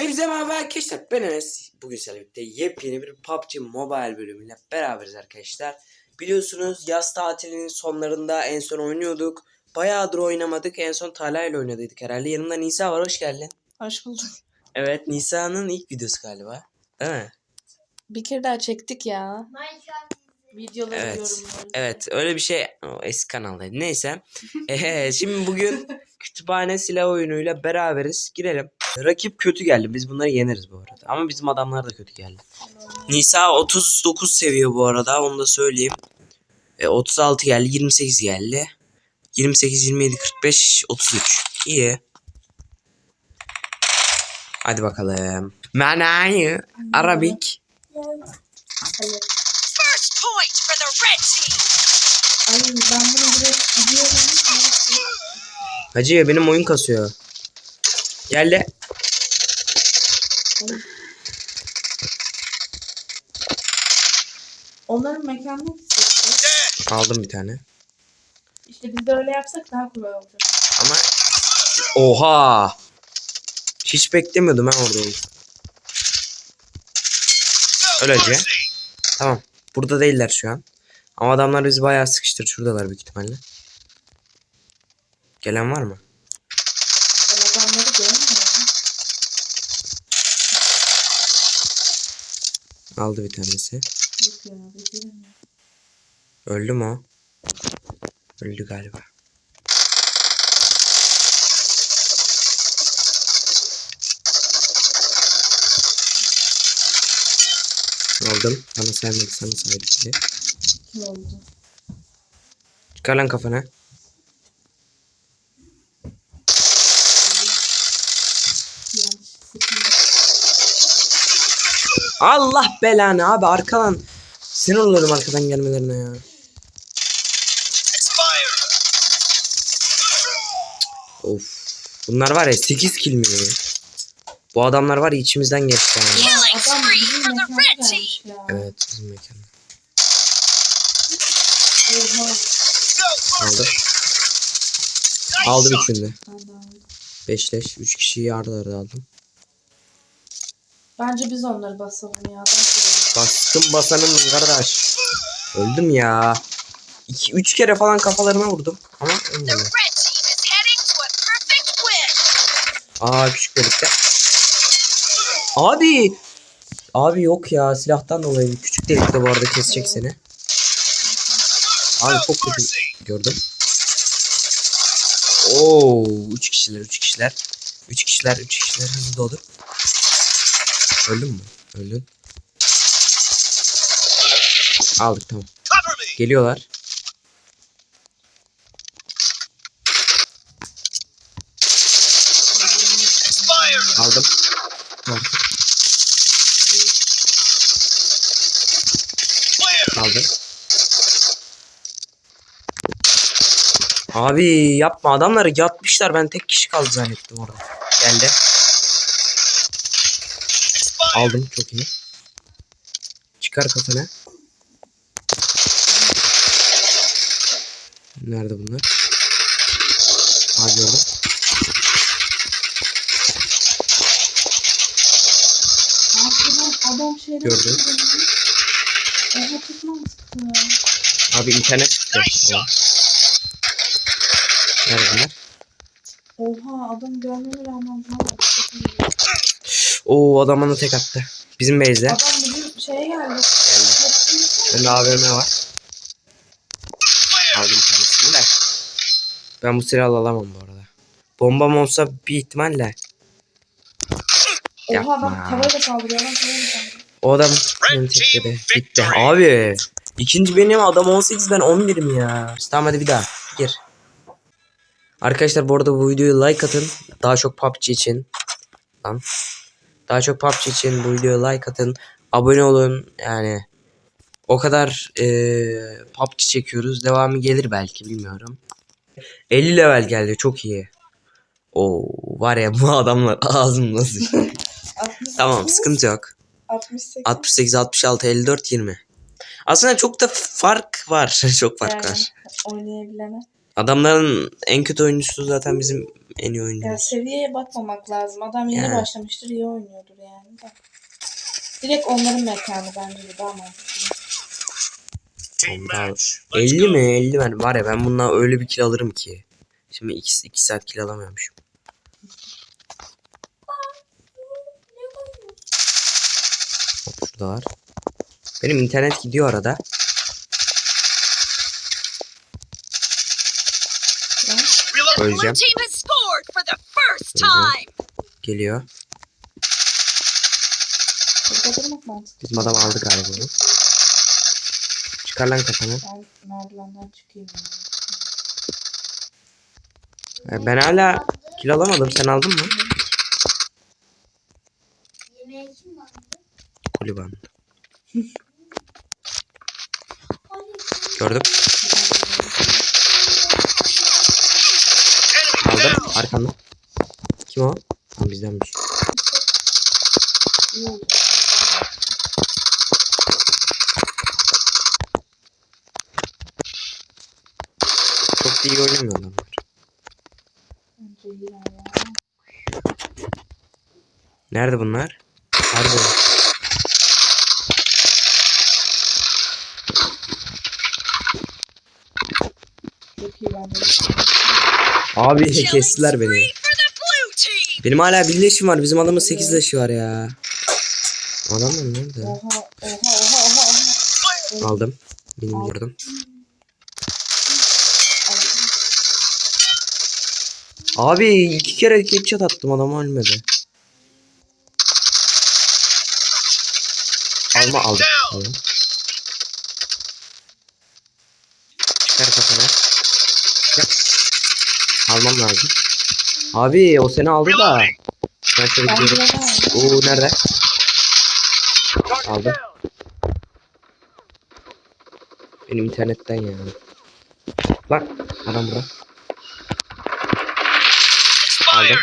Hepinize merhaba arkadaşlar ben Enes. Bugün sizlerle birlikte yepyeni bir PUBG Mobile bölümüyle beraberiz arkadaşlar. Biliyorsunuz yaz tatilinin sonlarında en son oynuyorduk. Bayağıdır oynamadık. En son Talha ile oynadıydık herhalde. Yanımda Nisa var. Hoş geldin. Hoş bulduk. Evet Nisa'nın ilk videosu galiba. Değil mi? Bir kere daha çektik ya. Videoları Evet. Evet öyle bir şey o, eski kanaldaydı. Neyse. Ehe, şimdi bugün kütüphane silah oyunuyla beraberiz. Girelim. Rakip kötü geldi. Biz bunları yeneriz bu arada. Ama bizim adamlar da kötü geldi. Nisa 39 seviyor bu arada. Onu da söyleyeyim. E, 36 geldi. 28 geldi. 28, 27, 45, 33. İyi. Hadi bakalım. Manayı. Arabik. First point for the red team. Ay ben bunu direkt gidiyorum. Hacı benim oyun kasıyor. Geldi. Onların mekanına gitsek. Aldım bir tane. İşte biz de öyle yapsak daha kolay olacak. Ama oha. Hiç beklemiyordum ha orada. Öylece. Tamam. Burada değiller şu an. Ama adamlar bizi bayağı sıkıştır. Şuradalar büyük ihtimalle. Gelen var mı? Ben adamları görmüyorum. Aldı bir tanesi. Ya. Öldü mü o? Öldü galiba. Aldım. Bana saymadı sana saydı. Kim oldu? Çıkar lan kafana. Allah belanı abi arkadan. Sinir oluyorum arkadan gelmelerine ya. Of. Bunlar var ya 8 kill mi? Bu adamlar var ya içimizden geçti yani. Evet bizim mekan. Go Aldım. Üçünü. Beşleş. Üç kişiyi arda arda aldım. Bence biz onları basalım ya. Bastım basanım kardeş. Öldüm ya. İki, üç kere falan kafalarına vurdum. Ama ölmedim. Aa küçük delikte. Abi. Abi yok ya silahtan dolayı küçük delikte bu arada kesecek seni. Abi çok kötü gördüm. Oo, üç kişiler, üç kişiler. Üç kişiler, üç kişiler hızlı doldur. Öldün mü? Öldün. Aldık tamam. Geliyorlar. Aldım. Clear. Aldım. Abi yapma adamları yatmışlar ben tek kişi kaldı zannettim orada. Geldi. Aldım çok iyi. Çıkar kafanı. Nerede bunlar? Ha gördüm. Arkadan adam şeyden Gördüm. Oha. Abi internet çıktı. Tamam. Nerede bunlar? Oha adam görmeme rağmen valla. Oo adam bana tek attı. Bizim base'de. Adam bizim şeye geldi. Geldi. Hepsini Bende AVM var. Aldım tanesini de. Ben bu silahla alamam bu arada. Bombam olsa bir ihtimalle. Oha Yapma. adam saldırıyor. Adam tavayla saldırıyor. O adam beni tekledi. victory. Abi. İkinci benim adam 18 ben 11'im ya. Tamam hadi bir daha. Gir. Arkadaşlar bu arada bu videoyu like atın. Daha çok PUBG için. Lan. Daha çok PUBG için bu videoya like atın. Abone olun. Yani o kadar eee PUBG çekiyoruz. Devamı gelir belki bilmiyorum. 50 level geldi çok iyi. Oo var ya bu adamlar ağzım nasıl? 68, tamam sıkıntı yok. 68. 68, 66, 54, 20. Aslında çok da fark var. çok fark Yani var. Oynayabilene. Adamların en kötü oyuncusu zaten bizim En iyi Ya oyuncumuz. seviyeye bakmamak lazım. Adam yeni Yani. başlamıştır iyi oynuyordur yani de. Direkt onların mekanı bence de daha mantıklı. Ondan 50 mi? 50 ben. Var ya ben bundan öyle bir kill alırım ki. Şimdi 2, 2 saat kill alamıyormuşum. Hop şurada var. Benim internet gidiyor arada. Öleceğim. Öleceğim. Geliyor. Bizim adam aldı galiba bunu. Çıkar lan kafanı. Ben merdivenden çıkayım. Ee, Ben hala kill alamadım. Sen aldın mı? Yemeğe kim vardı? Poliban. Gördüm. Aldım. Arkanda. Kim o? Ha, bizdenmiş. Çok da iyi oynamıyor adamlar. Nerede bunlar? Harbi. Çok iyi. Abi kestiler beni. Benim hala bir leşim var. Bizim adamın 8 leşi var ya. Adamlar nerede? Oha oha oha oha oha. Aldım. Benim gördüm. Abi iki kere headshot attım adama ölmedi. Alma aldım. aldım. Çıkar kafana. Çıkar. Almam lazım. Abi o seni aldı da. Ben şöyle gidiyorum. Oo nerede? Aldım. Benim internetten ya. Lan adam burada. Aldım.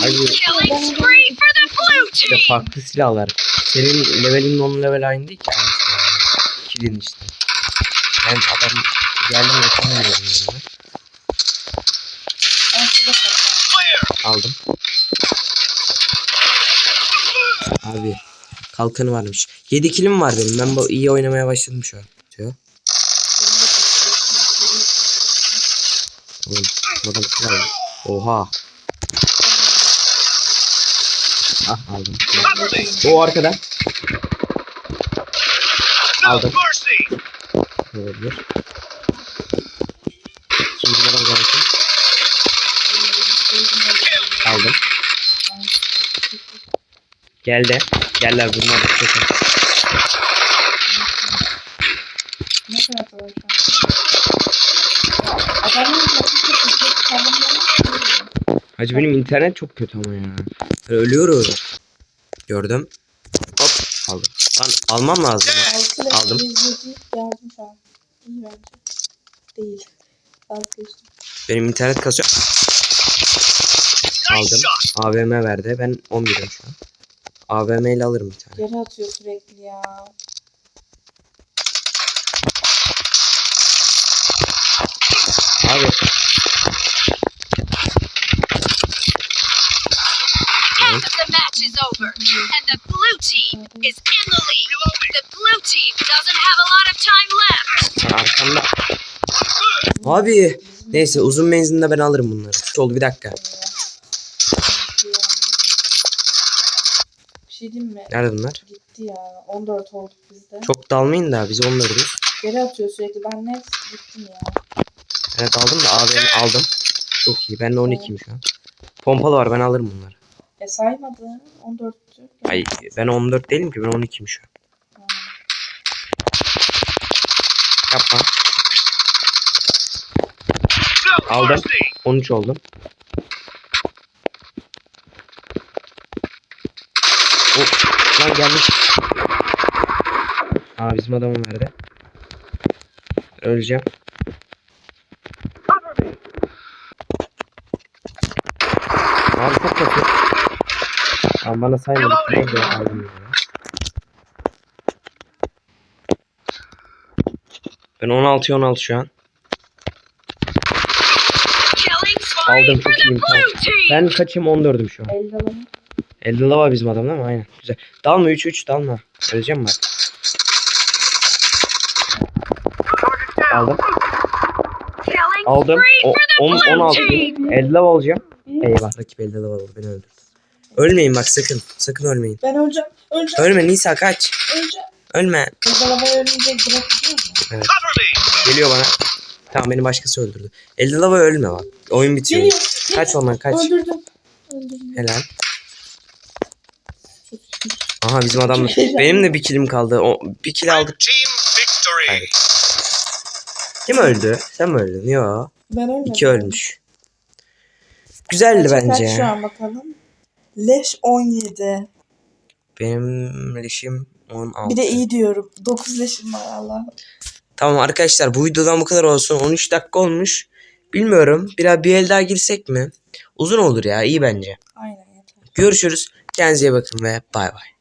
Hayır. Killing spree for the blue İşte farklı silahlar. Senin levelin onun level aynı değil ki. Aynı. Kilin işte. Ben adam geldim yapamıyorum saklandım. Aldım. Abi kalkanı varmış. 7 kilim var benim. Ben bu iyi oynamaya başladım şu an. Diyor. Oha. Ah aldım. O arkada. Aldım. Olabilir. Şimdi bana gelsin. Aldım. Geldi. Geldiler bunlar çok az. Ne tarafı var şu an? Ya, Adamın yapıp çok kaldırmıyor. Hacı benim internet çok kötü ama ya. Ben ölüyorum. Gördüm. Hop aldım. Lan almam lazım. Altı Aldım. 107 geldim şu an. İyi bence. Değil. Vazgeçtim. Benim internet kasıyor. Aldım. AVM verdi. Ben 11'im şu an. AVM ile alırım bir tane. Geri atıyor sürekli ya. Abi. İs in the lead. The blue team doesn't have a lot of time left. Arkamda. Abi. Neyse uzun menzilinde ben alırım bunları. Oldu bir dakika. Bir şey diyeyim mi? Nerede bunlar? Gitti ya. 14 olduk biz de. Çok dalmayın da biz onlarız. Geri atıyor sürekli. Ben net gittim ya. Evet aldım da AVM aldım. Çok iyi. Ben de 12'yim şu an. Pompalı var ben alırım bunları. E saymadı. 14'tü. Ay ben 14 değilim ki ben 12'yim şu an. Yapma. Aldım. 13 oldum. Oh, lan gelmiş. Aa bizim adamı verdi. Öleceğim. Abi çok kötü. Tamam bana saymadık. Ben de aldım yani. Ben 16'ya 16 şu an. Aldım çok iyiyim. Tamam. Ben kaçım 14'üm şu an. Elde alalım. Elde de var bizim adam değil mi? Aynen. Güzel. Dalma 3 3 dalma. Öleceğim bak. Aldım. Aldım. O, for the 10, blue 16 team. bin. Elde lav alacağım. Eyvah rakip elde lav aldı. Beni öldürdü. Ölmeyin bak sakın. Sakın ölmeyin. Ben öleceğim. Öleceğim. Ölme Nisa kaç. Öleceğim. Ölme. Elde lava ölünce direkt gidiyor mu? Geliyor bana. Tamam beni başkası öldürdü. Elde lava ölme bak. Oyun bitiyor. Geliyor. Kaç ondan kaç. Öldürdüm. Öldürdüm. Helal. Aha bizim adam. Benim de bir kilim kaldı. O, bir kill aldık. Team victory. Hayır. Kim öldü? Sen mi öldün? Yo. Ben ölmedim. İki ölmüş. Güzeldi bence. Kaç şu an bakalım. Leş 17. Benim leşim 16. Bir de iyi diyorum. 9 leşim var Allah. Tamam arkadaşlar bu videodan bu kadar olsun. 13 dakika olmuş. Bilmiyorum. Biraz bir el daha girsek mi? Uzun olur ya. iyi bence. Aynen yeter. Görüşürüz. Kendinize iyi bakın ve bay bay.